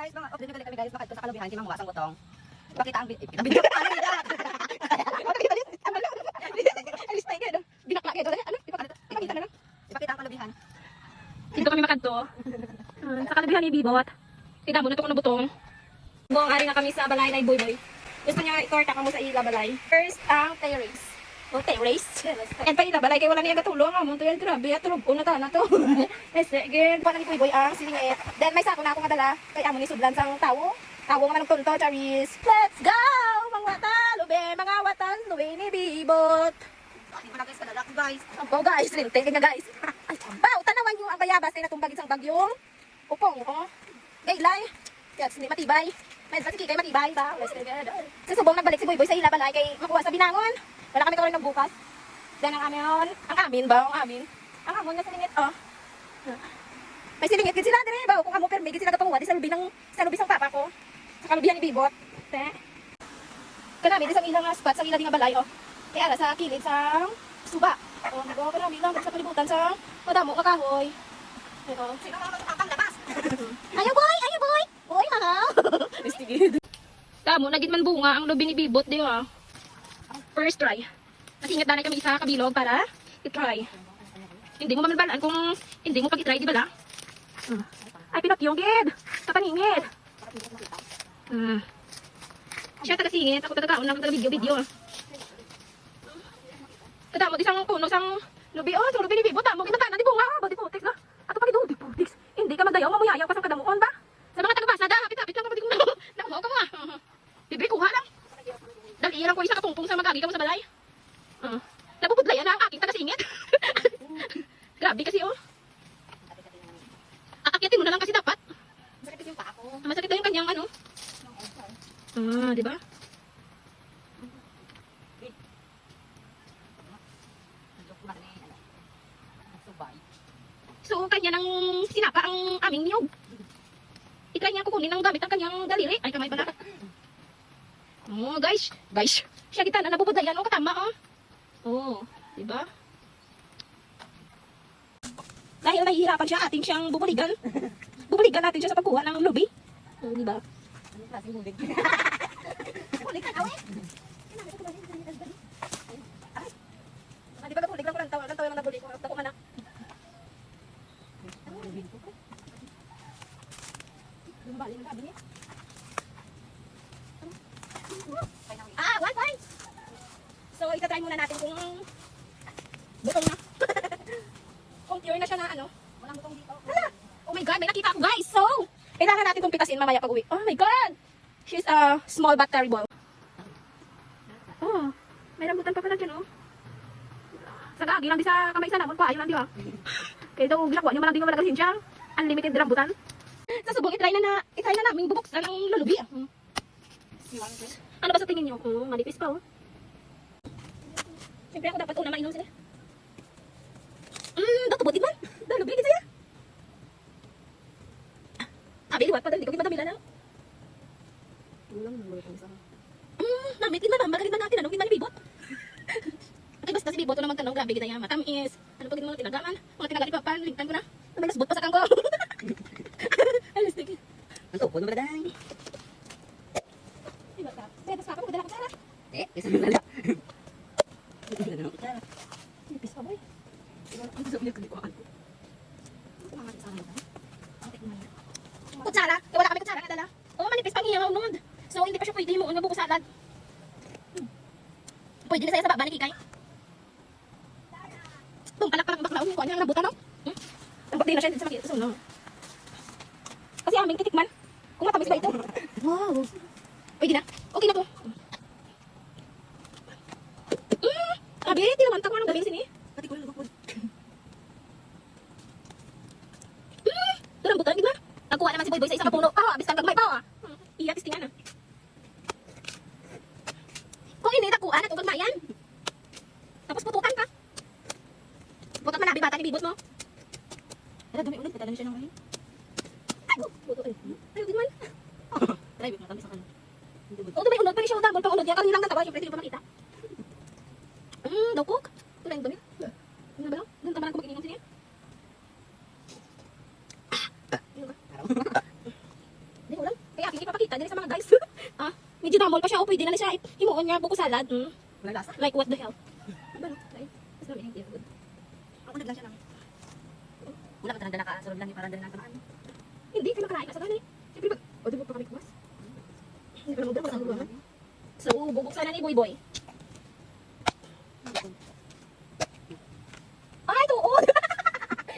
guys, mga update kami guys, bakit sa kalubihan si Mang Wasang Butong. Ipakita ang video. Ipakita video. Ano yun? Alis tayo kayo. Binakla kayo. Ano? Ipakita na lang. Ipakita ang kalubihan. Dito kami makadto. Uh, sa kalabihan ni Bibot. Tignan mo na ito ko na butong. Buong ari na kami sa balay na Boy Boy. Gusto niya itorta ka mo sa ila balay. First, ang terrace. O terrace. And pa ila balay kay wala niya katulong. Amo to grabe. At tulog ko na ta na to. Ay sige. Pa na ni Boy ang silingit. Then may sako na akong madala. Kay amo ni Sudlan sang tawo. Tawo nga manong tonto, Charis. Let's go! Mga watalube, mga watalube ni Bibot. Hindi mo na guys, kadala ko guys. Oh guys, rintay kanya guys. Ay, tambaw, tanawan nyo ang bayabas ay natumbag isang bagyong upong, oh. Gaylay. Yes, hindi matibay. May sa kay matibay ba? Sa subong nagbalik si Boy Boy sa ila balay kay makuha sa binangon. Wala kami kawalan ng bukas. Then ang amin, ang amin ba? Ang amin. Ang amon nga silingit, oh. May silingit kin sila dire ba? Kung amo permi kin sila kapanguha di sa lubi ng sa lubi sang papa ko. Sa kalubihan ni Bibot. Te. Kanami di sa ilang spot sa ila di nga balay, oh. Kaya ara sa kilid sa suba. Oh, diba? Kanami lang sa palibutan sa madamo nga kahoy. Ito. Sino mga magpapang labas? Ayaw boy! Ayaw boy! Boy, mahal! Estigid. Tamo, nagit man bunga ang lubi ni Bibot, di ba? First try. Nasingat na kami sa kabilog para i-try. Hindi mo mamalbalaan kung hindi mo pag-i-try, di ba la? Hmm. Ay, pinakyong, gid! Kapaningit! Hmm. Siya taga-singit, ako taga-kaon lang taga-video-video. Kadamo, di sang puno, sang lubi. Oh, sang lubi ni Bibot, tamo, kinagana, di bunga, ba, di putik na. Ato pa, di putik. Hindi ka madayaw, mamuyayaw pa sang kadamuon ba? Sa mga taga-basada, hapit-hapit lang, kapatid ko na. Nakuha ka mo ah. Bibi, kuha lang. Dali lang ko isa kapungpong sa magagi ka mo sa balay. Uh, napupudlayan na ang aking taga-singit. Grabe kasi oh. Aakyatin mo na lang kasi dapat. Masakit yung paa ko. Ah, Masakit na yung kanyang ano. Ah, di ba? So, kanya nang sinapa ang aming niyog. Itry niya kukunin ng gamit ang kanyang daliri. Ay, kamay pala. Oh, guys. Siya kita na nabubudlayan. Oh, katama, oh. Oh, di ba? Dahil nahihirapan siya, ating siyang bubuligan. Bubuligan natin siya sa pagkuha ng lubi. Oh, di ba? Ano klaseng? Hulig ka, awe! Ah, di ba kapulig lang ko lang tawa? Lang tawa yung nabuli ko. Dako man na. Lumbali ng gabi niya. Ah, one point! So, itatry muna natin kung butong na. kung pure na siya na ano. Walang butong dito. Hala! Oh my God, may nakita ako guys! So, kailangan natin itong pitasin mamaya pag uwi. Oh my God! She's a small but terrible. Oh, may rambutan pa pala dyan, oh. Sa gagi lang di sa kamay sa namon pa, ayun lang di ba? Kaya daw ginagawa niyo man lang di nga malagasin siya. Unlimited rambutan. Sa subong, itry na na, itry na namin bubuksan ang lulubi. Hmm. Ano ba sa tingin niyo? Oh, manipis pa, oh. Siyempre ako dapat una mainom sila. Dato buti man. Dalubi din siya. Abi, liwat pa daw, di ko madamila na. Hmm, namit man, magaling man natin, ano, man ni Bibot. Ay, basta si Bibot, naman tanong, grabe kita yan, matamis. Ano pag mga tinagaman? Mga tinaga ni Papa, ligtan ko na. May nasbot pa sa kangko. Ay, lastig. Ang tupo na baladay. Ay, bata. Kaya, tas papa, magdala ko sana. Eh, isa na lang. Isa na lang. Isa Nipis pa, boy. Ang sabi niya, hindi ko alam. Pangat sa akin, ha? Ang tikman niya. Kutsara? Kaya wala kami kutsara na dala. Oo, manipis pang iyaw, nod. So, hindi pa siya pwede mo nga buko salad. Pwede na saya sa baba ni Kikay. Tung palak palak bakla, kuha niya ang nabutan, no? Hmm? Ang di na siya dito sa makita. So, no. Kasi aming titikman. Kung matamis ba ito? Wow. Pwede na. Okay na to. Mm, sabi, di naman tako ng gawin sini. Pati ko lang lubog. Mm, rambutan, di ba? Nagkuha naman si Boy Boy sa isang kapuno. Ah, abis kang gagmay pa, ah. Hmm, Iya, tistingan, ah. Kung hindi nakuha na itong gagmayan. Tapos putukan ka. Putot manabi bata ni bibot mo. Tara, dumi ulit. Patala siya ng ayun. Ay, oh, puto eh. Ay, di man. Tara, wait, matamis ako. Hindi ba? Oh, may unod ni siya, double pa unod niya. Kanina lang natawa, syempre, hindi pa makita. Hmm, daw cook. Ito na yung dumi. Ano ba? Doon tama lang kung mag-iningan siya. Ah, ba? Hindi ko lang. Medyo damol pa siya. O, pwede na na siya. Himuon nga, buko salad. Mm. Wala lasa. Like, what the hell? Diba, no? Like, mas na hindi good. Ang unag lang siya ng... Wala ka tanang ka, sarap lang yung parang dala ng tamaan. Hindi, kaya makakain ka sa gani. Siyempre, ba? O, di mo pa kami kumas? Hindi pa naman daw, masang ulo. So, bubuksan na ni Boy Boy. Ay, tuod!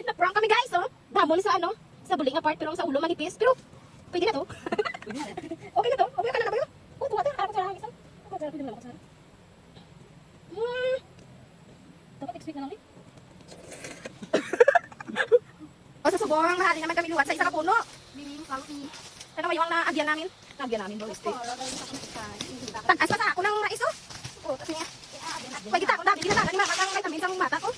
Na-prank kami guys, oh. Damol sa ano, sa buling apart, pero ang sa ulo manipis. Pero, pwede na to. okay na to. Okay ka na na ba yun? Oo, tuwa tayo. Harap ko sa lang isang. Ako, sarap din naman ako sa harap. Hmm. Dapat expect na lang eh. o sa subong, hali naman kami luwat sa isa kapuno. Bibing, kawi. Ano ba yung naagyan namin? Naagyan namin, bro. Tagas pa sa ako ng mais, oh. Oh, kasi nga. May kita ko dami, ginatagan ni mama ng vitamin sa mata ko.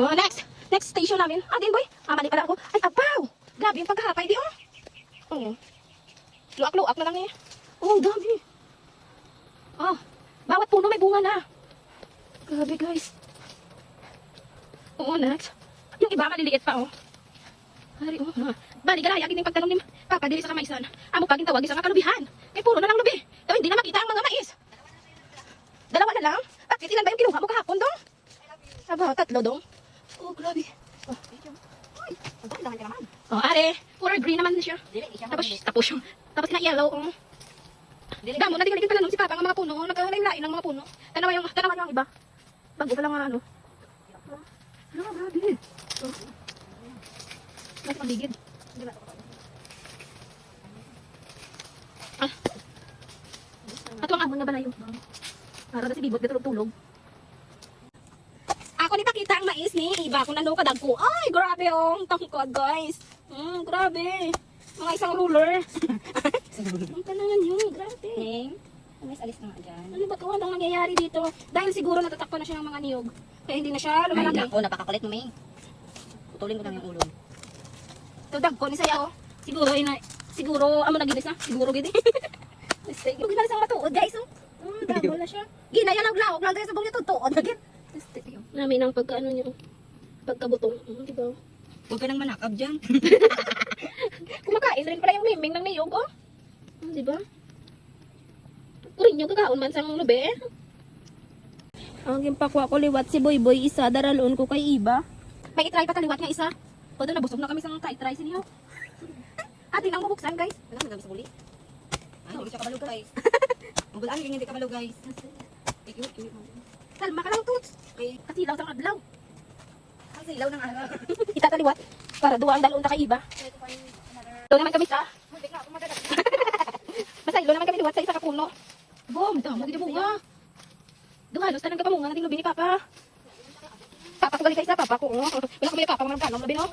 Oh, next. Next station namin. Ah, din boy. Ah, mali pala ako. Ay, abaw! Grabe yung pagkahapay di, oh. Oh. Luak-luak na lang eh. Oh, dami. Oh, bawat puno may bunga na. Grabe, guys. Oo, next. Yung iba maliliit pa, oh. Hari, oh. Bali, galaya, gining pagtanong ni Papa dili sa kamaisan. Amo paging tawag sa kalubihan. Kay puro na lang lubi. Daw hindi na makita ang mga mais. Dalawa na lang? Bakit ilan ba yung kinuha mo kahapon, dong? Aba, tatlo, dong. Oh, grabe. Oh, Ay, ang dami ka naman. oh are. Puro green naman siya. Dili. Tapos, tapos yung, tapos na yellow, oh. Dili, Damo na dingaligin pala nung si Papa ang mga puno. Nagkalain-lain ng mga puno. Tanawa yung, tanawa yung iba. Bago pa lang nga ano. Ano, grabe. Oh. Mas paligid. Ah. Ato ang amon nga ba na yung para na si Bibot dito tulog. Ako ni pakita ang mais ni iba ko nando kadag ko. Ay, grabe oh, ang tangkad guys. Mm, grabe. Mga isang ruler. Ang tanangan yun, grabe. Ning, umis alis na nga dyan. Ano ba ito? Anong nangyayari dito? Dahil siguro natatakpan na siya ng mga niyog. Kaya hindi na siya Ay, lumalaki. nako, napakakulit mo, Ming. Putulin ko lang yung ulo. Ito dagko ni saya oh. Siguro ina siguro amo naginis na. Siguro gid. Mistake. Yung ginalis ang matuod guys oh. Mm, double na siya. Gina yan ang lawak lang guys sa bangya tutuod na gid. Mistake yun. Namin ang pagkaano niyo. Pagkabutong. Mm, diba? Huwag ka nang manakab dyan. Kumakain rin pala yung miming ng niyog oh. Mm, diba? Urin yung kakaon man sa lube eh. Ang gimpakwa ko liwat si Boy Boy isa daralon ko kay Iba. May itry pa taliwat nga isa. Todo na busog na kami sang try try siniyo. Ate nang mabuksan guys. Wala, nagami sa buli. Ay, hindi siya kabalo, guys. Ang bulaan, ganyan hindi kabalo, guys. Kalma ka lang tuts. Okay, Katilaw sang adlaw. ang silaw ng araw. Ita taliwat para duwa ang dalon ta kay Iba. Do naman kami sa. Basta ilo naman kami liwat sa isa ka puno. Bom, damo gid bunga. Duhalos tanang kapamunga nating lubi ni Papa. Papa ko gali kay isa Papa ko. oh. Wala ko may Papa man kanom labi no.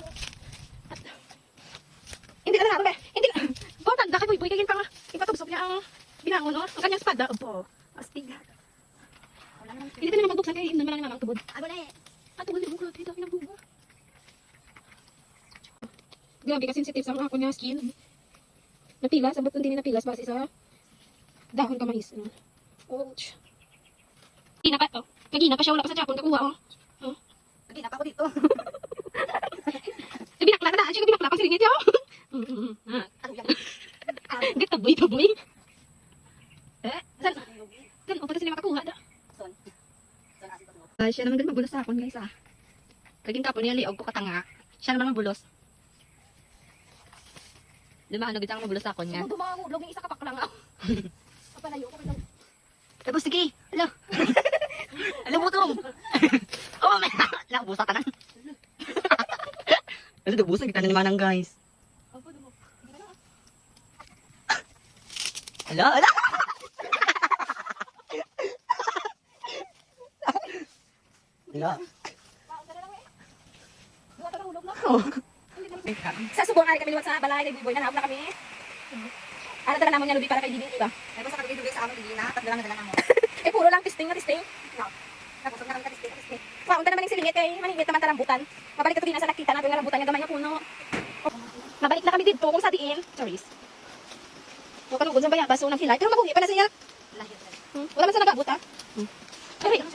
Hindi na nga be. Hindi na. Bo tanda kay boy boy kay pa nga. Ipatubsok niya ang binangon no. Ang kanyang espada. Opo. Astig. Hindi ka naman magbuksan kay hindi naman ang mamang tubod. Ano na eh? At wala mo grabe dami ng bunga. Grabe ka sensitive sa ako niya skin. Napilas, abot din napilas base sa dahon ka mais. no? Ouch. Gina pa to. Kagina pa siya, wala pa sa Japon kakuha oh. Lagi, napa ko dito. Eh, binakla na daan siya, binakla pa si Ringit yo. Mm. Ah, Ano yan? Hindi taboy, taboy. Eh, saan? Saan? O, pati sila makakuha asin ko. Ah, siya naman din mabulos sa akon guys ah. Kaging kapon niya liog ko katanga. Siya naman mabulos. Lima ano bitang mabulos sa akon niya. Kung dumahulog yung isa kapak lang ako. Kapalayo ko. Tapos sige. Alo. Alo butong. oh, may nabusa ka na. Ano, nabusa kita na ni Manang, guys. Ala, ala! Ala. Sa subong ari kami liwat sa balay kay Biboy na nauna kami. Ano tara namon nga lubi para kay Bibi, diba? Ay, basta kapag sa amin, hindi na. Lang na dala mo. Eh puro lang testing na testing. Nabusog na. Wow, unta naman yung silingit kay maningit naman tarambutan. Mabalik ka to din sa nakita nga rambutan nga gamay nga puno. Oh, Mabalik na kami dito kung sa diin. Sorry. Yung kanugod sa bayabas, so nang hilay. Pero mabuhi pa na siya. Na. Hmm? Wala man sa nagabot ha. Hmm. Ari,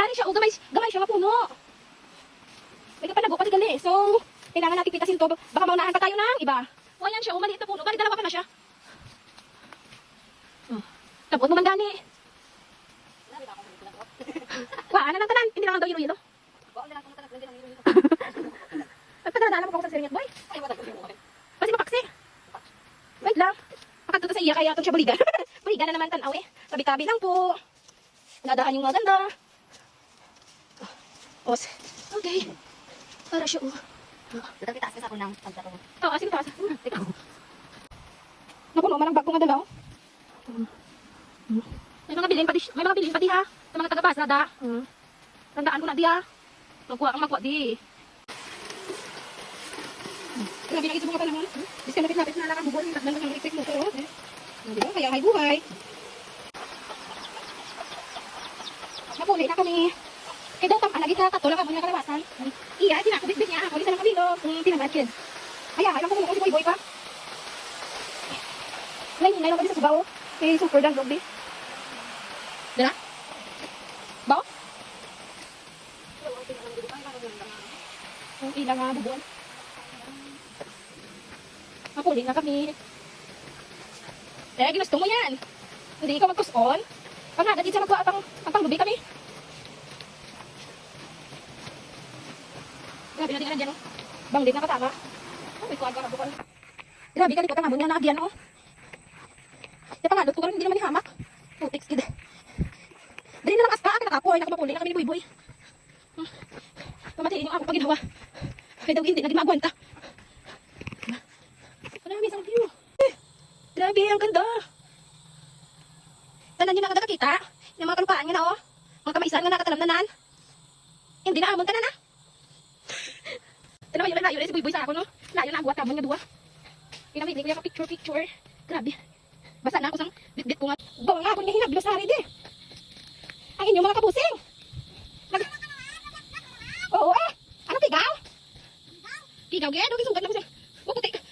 ari siya, oh, gamay, gamay siya nga puno. May kapanago pati gali. So, Kailangan natin pitasin to. Baka maunahan pa tayo ng iba. O yan siya, oh, maliit na puno. Bali, dalawa pa na siya. Oh. Labot mo man gani. Wala na lang tanan. Hindi lang daw yelo-yelo. Nagpadadala mo ko sa siringit, boy. Kasi mapaksi. Wait lang. Makatuto sa iya kaya itong siya buligan. buligan na naman tanaw eh. Tabi-tabi lang po. Nadaan yung maganda. Os. Okay. Para siya, oh. Dito ka sa ako ng pagtaro. Oo, sige, taas. Ikaw. Napuno man ang bag ko nga May mga bilin pa di, may mga bilin pa di ha. Sa mga taga-Pasada. Mm. Tandaan ko na di ha. Magkuha kang magkuha di. Grabe na ito mga panahon. Bis ka lapit-lapit na lang ang bubol. Tatlan lang ang electric motor. Oh. Eh. Di ba? Kaya hay buhay. Napuli na kami. Kaya daw tam, alagi ka, katulong ka mo niya kalawasan. Iya, tinakabit-bit niya ako. Lisa lang kami lo. Mm, tinamad kid. Kaya, alam ko mo si Boy Boy pa. Ngayon, ngayon kami sa Subaw. Kay super dang lobby. Dala? Ba? Ang ilang nga bubuan. Mapuli na kami. Eh, ginusto mo yan. Hindi ka magkuson. Pag nga, dati siya magkuha pang, pang panglubi kami. Grabe na din na dyan, oh. Bang din nakatama. Oh, may kuha ka na bukal. Grabe ka, lipat ang habon niya na agyan, oh. Di pa nga, hindi naman ihamak. Putik, skid. Dali na aska, akin nakapoy, nakapapuli na kami ni Boy Boy. Hmm. Pamatiin yung ako pag ginawa. Kaya daw hindi, naging magwanta. Marami isang view. Eh, grabe, ang ganda. Tanan nyo na nakakita. Yung mga kalupaan nga na, oh. Mga kamaisan nga nakatalamnanan. Hindi na amon ka na na. Tanaw, yun layo na si Boy Boy sa ako, no? Layo na agwat, amon nga duwa. Pinamili ko yung picture-picture. Grabe. Basa na ako sang bitbit ko nga. Bawa nga ako niya hinablos hari di. Eh. Ang inyo mga kapusing. Nag... Oo eh. Ano tigaw? Tigaw gaya, dogi sugat lang siya. Buputik.